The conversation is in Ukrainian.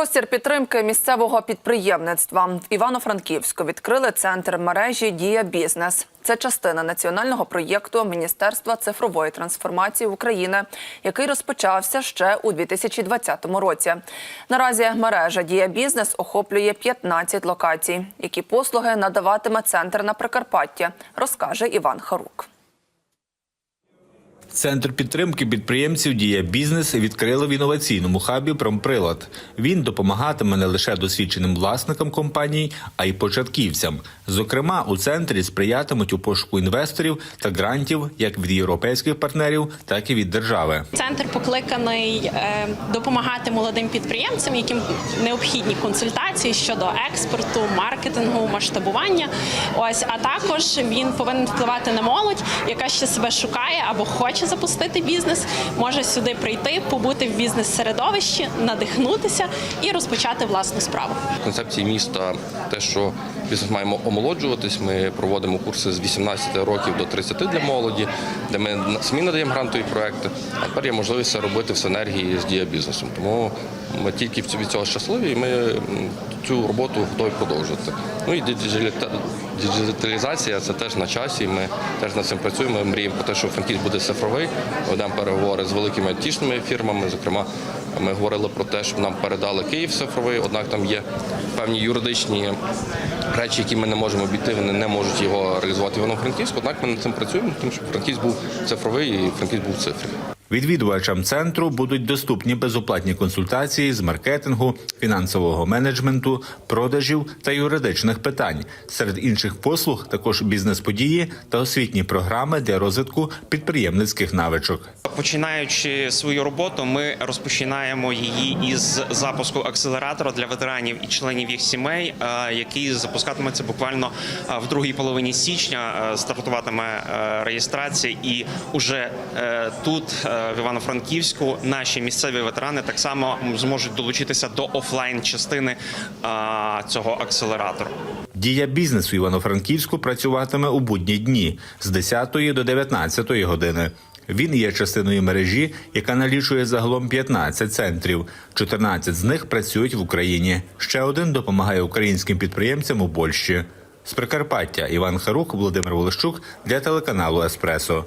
Простір підтримки місцевого підприємництва в Івано-Франківську відкрили центр мережі Дія Бізнес. Це частина національного проєкту Міністерства цифрової трансформації України, який розпочався ще у 2020 році. Наразі мережа Дія Бізнес охоплює 15 локацій. Які послуги надаватиме центр на Прикарпатті, розкаже Іван Харук. Центр підтримки підприємців Дія бізнес відкрили в інноваційному хабі Промприлад. Він допомагатиме не лише досвідченим власникам компаній, а й початківцям. Зокрема, у центрі сприятимуть у пошуку інвесторів та грантів як від європейських партнерів, так і від держави. Центр покликаний е, допомагати молодим підприємцям, яким необхідні консультації щодо експорту, маркетингу, масштабування. Ось а також він повинен впливати на молодь, яка ще себе шукає або хоче запустити бізнес. Може сюди прийти, побути в бізнес-середовищі, надихнутися і розпочати власну справу. концепції міста те, що бізнес маємо омолоджуватись. Ми проводимо курси з 18 років до 30 для молоді, де ми самі надаємо грантові проекти. А тепер є можливість це робити в синергії з діябізнесом. Тому ми тільки від цього щасливі, і ми цю роботу готові продовжувати. Ну і діджиталізація це теж на часі. Ми теж над цим працюємо. Ми мріємо про те, що Франківськ буде цифровий. Ведемо переговори з великими айтішними фірмами. Зокрема, ми говорили про те, щоб нам передали Київ цифровий, однак там є певні юридичні речі, які ми не можемо обійти, вони не можуть його реалізувати в Івано-Франківську. Однак ми над цим працюємо, тому що Франківськ був цифровий і Франківськ був в цифрі. Відвідувачам центру будуть доступні безоплатні консультації з маркетингу, фінансового менеджменту, продажів та юридичних питань. Серед інших послуг також бізнес-події та освітні програми для розвитку підприємницьких навичок. Починаючи свою роботу, ми розпочинаємо її із запуску акселератора для ветеранів і членів їх сімей, е, який запускатиметься буквально е, в другій половині січня. Е, Стартуватиме реєстрація, і уже тут, в Івано-Франківську, наші місцеві ветерани так само зможуть долучитися до офлайн частини цього акселератора. Дія бізнесу Івано-Франківську працюватиме у будні дні з 10 до 19 години. Він є частиною мережі, яка налічує загалом 15 центрів. 14 з них працюють в Україні. Ще один допомагає українським підприємцям у Польщі. З Прикарпаття Іван Харук, Володимир Волощук для телеканалу Еспресо.